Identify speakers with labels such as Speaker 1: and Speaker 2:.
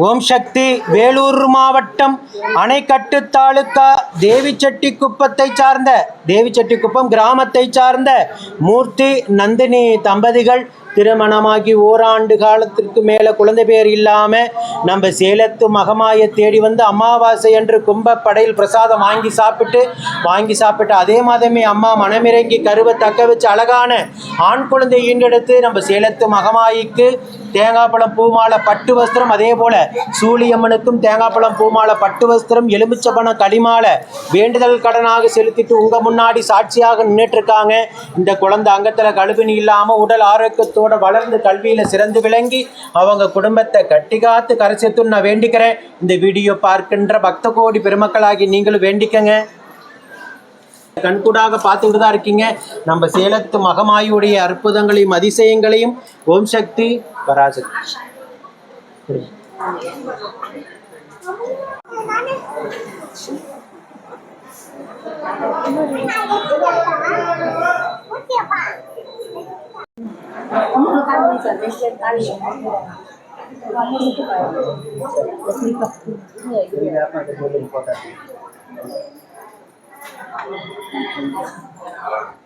Speaker 1: ஓம் சக்தி வேலூர் மாவட்டம் அணைக்கட்டு தாலுக்கா தேவிச்செட்டிக்குப்பத்தை சார்ந்த தேவிச்செட்டிக்குப்பம் கிராமத்தை சார்ந்த மூர்த்தி நந்தினி தம்பதிகள் திருமணமாகி ஓராண்டு காலத்திற்கு மேலே குழந்தை பேர் இல்லாமல் நம்ம சேலத்து மகமாயை தேடி வந்து அமாவாசை என்று கும்பப்படையில் பிரசாதம் வாங்கி சாப்பிட்டு வாங்கி சாப்பிட்டு அதே மாதமே அம்மா மனமிறங்கி கருவை தக்க வச்சு அழகான ஆண் குழந்தை ஈண்டெடுத்து நம்ம சேலத்து மகமாயிக்கு தேங்காய் பழம் பூமாலை பட்டு வஸ்திரம் அதே போல் சூழியம்மனுக்கும் தேங்காய் பழம் பூமாலை பட்டு வஸ்திரம் எலுமிச்சப்பழம் களிமாலை வேண்டுதல் கடனாக செலுத்திட்டு உங்கள் முன்னாடி சாட்சியாக நின்றுட்டுருக்காங்க இந்த குழந்தை அங்கத்தில் கழுவினி இல்லாமல் உடல் ஆரோக்கியத்தோட வளர்ந்து கல்வியில் சிறந்து விளங்கி அவங்க குடும்பத்தை கட்டி காத்து கரைச்சத்துன்னு நான் வேண்டிக்கிறேன். இந்த வீடியோ பார்க்கின்ற பக்த கோடி பெருமக்களாகி நீங்களும் வேண்டிக்கங்க. கண்கூடாக பார்த்துக்கிட்டு தான் இருக்கீங்க. நம்ம சேலத்து மகமாயுடைய அற்புதங்களையும் அதிசயங்களையும் ஓம் Shakti Parashakti
Speaker 2: Thank you. tanto y tal vez mental. นี่น
Speaker 1: ะมันจะเป็นปกติ Thank you.